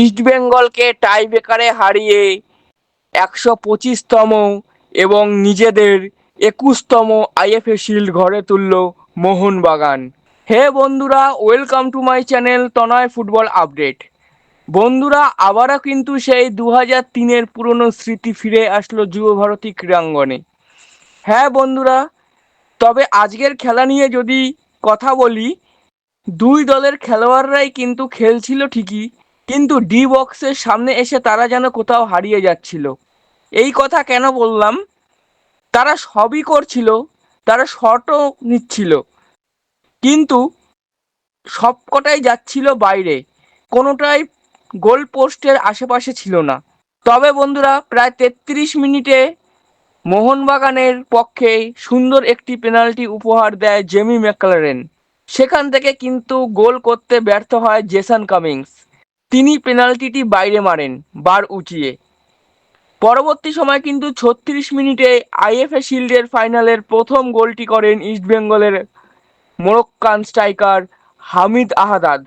ইস্টবেঙ্গলকে টাই ব্রেকারে হারিয়ে একশো পঁচিশতম এবং নিজেদের একুশতম আইএফএ শিল্ড ঘরে তুলল মোহনবাগান। হে বন্ধুরা, welcome to my channel Tanay football update. বন্ধুরা, আবারও কিন্তু সেই দু হাজার তিনের পুরনো স্মৃতি ফিরে আসলো যুব ভারতী ক্রীড়াঙ্গনে। হ্যাঁ বন্ধুরা, তবে আজকের খেলা নিয়ে যদি কথা বলি, দুই দলের খেলোয়াড়রাই কিন্তু খেলছিল ঠিকই কিন্তু ডি বক্সের সামনে এসে তারা যেন কোথাও হারিয়ে যাচ্ছিল। এই কথা কেন বললাম? তারা সবই করছিল, তারা শটও নিচ্ছিল। কিন্তু সবকটাই যাচ্ছিল বাইরে। কোনোটাই গোল পোস্টের আশেপাশে ছিল না। তবে বন্ধুরা, প্রায় তেত্রিশ মিনিটে মোহনবাগানের পক্ষে সুন্দর একটি পেনাল্টি উপহার দেয় জেমি ম্যাকলারেন। সেখান থেকে কিন্তু গোল করতে ব্যর্থ হয় জেসন কামিংস। তিনি পেনাল্টিটি বাইরে মারেন, বার উঁচিয়ে। পরবর্তী সময় কিন্তু ছত্রিশ মিনিটে আইএফএ শিল্ডের ফাইনালের প্রথম গোলটি করেন ইস্টবেঙ্গলের মোরক্কান স্ট্রাইকার হামিদ আহাদাদ।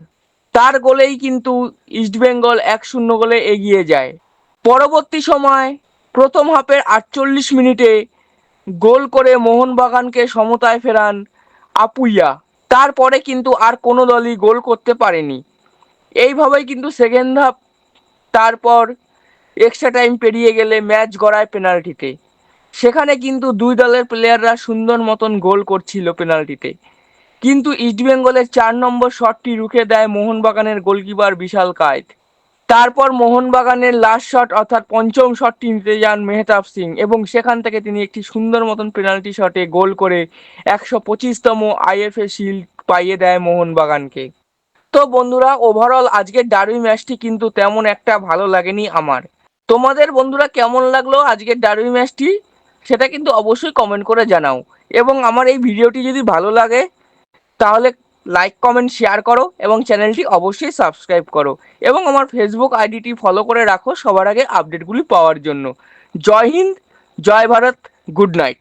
তার গোলেই কিন্তু ইস্টবেঙ্গল এক শূন্য গোলে এগিয়ে যায়। পরবর্তী সময় প্রথম হাফের আটচল্লিশ মিনিটে গোল করে মোহনবাগানকে সমতায় ফেরান আপুইয়া। তারপরে কিন্তু আর কোনো দলই গোল করতে পারেনি। এইভাবেই কিন্তু সেকেন্ড হাফ তারপর এক্সট্রা টাইম পেরিয়ে গেলে ম্যাচ গড়ায় পেনাল্টিতে সেখানে কিন্তু দুই দলের প্লেয়াররা সুন্দর মতন গোল করছিল পেনাল্টিতে কিন্তু ইস্টবেঙ্গলের চার নম্বর শটটি রুখে দেয় মোহনবাগানের গোলকিপার বিশাল কায়েত। তারপর মোহনবাগানের লাস্ট শট অর্থাৎ পঞ্চম শটটি নিতে যান মেহতাব সিং এবং সেখান থেকে তিনি একটি সুন্দর মতন পেনাল্টি শটে গোল করে একশো পঁচিশতম আইএফএ শিল্ড পাইয়ে দেয় মোহনবাগানকে। তো বন্ধুরা ওভারঅল আজকের ডার্বি ম্যাচটি কিন্তু তেমন একটা ভালো লাগেনি আমার। তোমাদের বন্ধুরা কেমন লাগল আজকের ডার্বি ম্যাচটি সেটা কিন্তু অবশ্যই কমেন্ট করে জানাও। এবং আমার এই ভিডিওটি যদি ভালো লাগে, তাহলে লাইক কমেন্ট শেয়ার করো এবং চ্যানেলটি অবশ্যই সাবস্ক্রাইব করো। এবং আমার ফেসবুক আইডিটি ফলো করে রাখো সবার আগে আপডেটগুলি পাওয়ার জন্য। জয় হিন্দ, জয় ভারত গুড নাইট